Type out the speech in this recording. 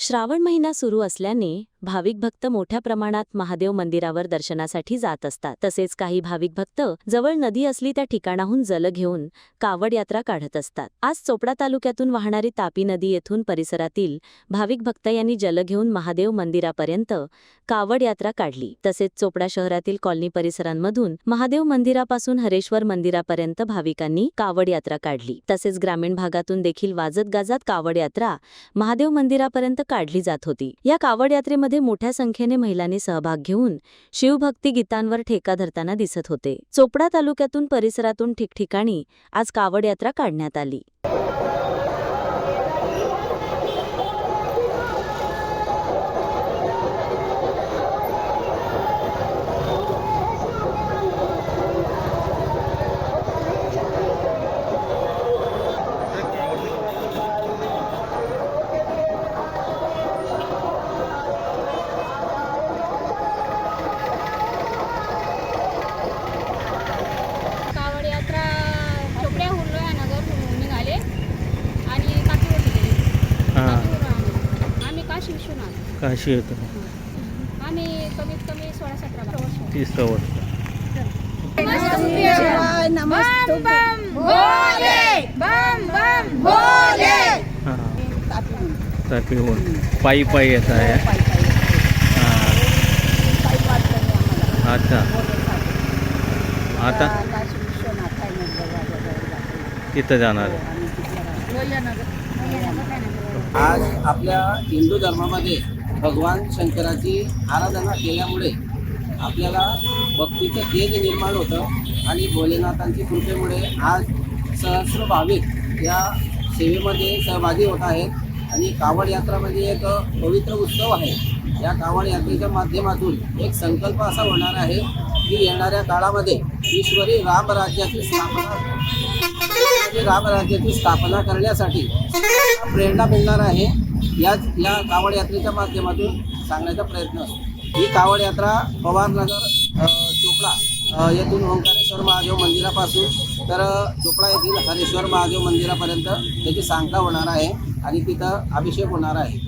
श्रावण महिना सुरू असल्याने भाविक भक्त मोठ्या प्रमाणात महादेव मंदिरावर दर्शनासाठी जात असतात. तसेच काही भाविक भक्त जवळ नदी असली त्या ठिकाणाहून जल घेऊन कावड यात्रा काढत असतात. आज चोपडा तालुक्यातून वाहणारी तापी नदी येथून परिसरातील भाविक भक्त यांनी जल घेऊन महादेव मंदिरापर्यंत कावड यात्रा काढली. तसेच चोपडा शहरातील कॉलनी परिसरांमधून महादेव मंदिरापासून हरेश्वर मंदिरापर्यंत भाविकांनी कावड यात्रा काढली. तसेच ग्रामीण भागातून देखील वाजत गाजत कावड यात्रा महादेव मंदिरापर्यंत काढली जात होती. या कावड यात्रेमध्ये मोठ्या संख्येने महिलांनी सहभाग घेऊन शिवभक्ती गीतांवर ठेका धरताना दिसत होते. चोपडा तालुक्यातून परिसरातून ठिकठिकाणी आज कावड यात्रा काढण्यात आली. काशी विश्वनाथ काशी येतो आम्ही कमीत कमी सोळा सतरा वर्ष. तिसरं वर्ष. हां. तापीहून पायी पायी येत आहे. हां. अच्छा आता? तिथं जाणार. आहे. आज आपल्या हिंदू धर्मामध्ये भगवान शंकराची आराधना केल्यामुळे आपल्याला भक्तीचं तेज निर्माण होतं आणि भोलेनाथांची कृपेमुळे आज सहस्र भाविक या सेवेमध्ये सहभागी होत आहेत. आणि कावड यात्रा म्हणजे एक पवित्र उत्सव आहे. या कावड यात्रेच्या माध्यमातून एक संकल्प असा होणार आहे की येणाऱ्या काळामध्ये ईश्वरी रामराज्याची स्थापना ईश्वरी रामराज्याची स्थापना करण्यासाठी प्रेरणा मिळणार आहे. याच या कावड यात्रेच्या माध्यमातून सांगण्याचा प्रयत्न असतो. ही कावड यात्रा पवारनगर चोपडा येथून ओंकारेश्वर महादेव मंदिरापासून तर चोपडा येथील हरेश्वर महादेव मंदिरापर्यंत त्याची सांगता होणार आहे आणि तिथं अभिषेक होणार आहे.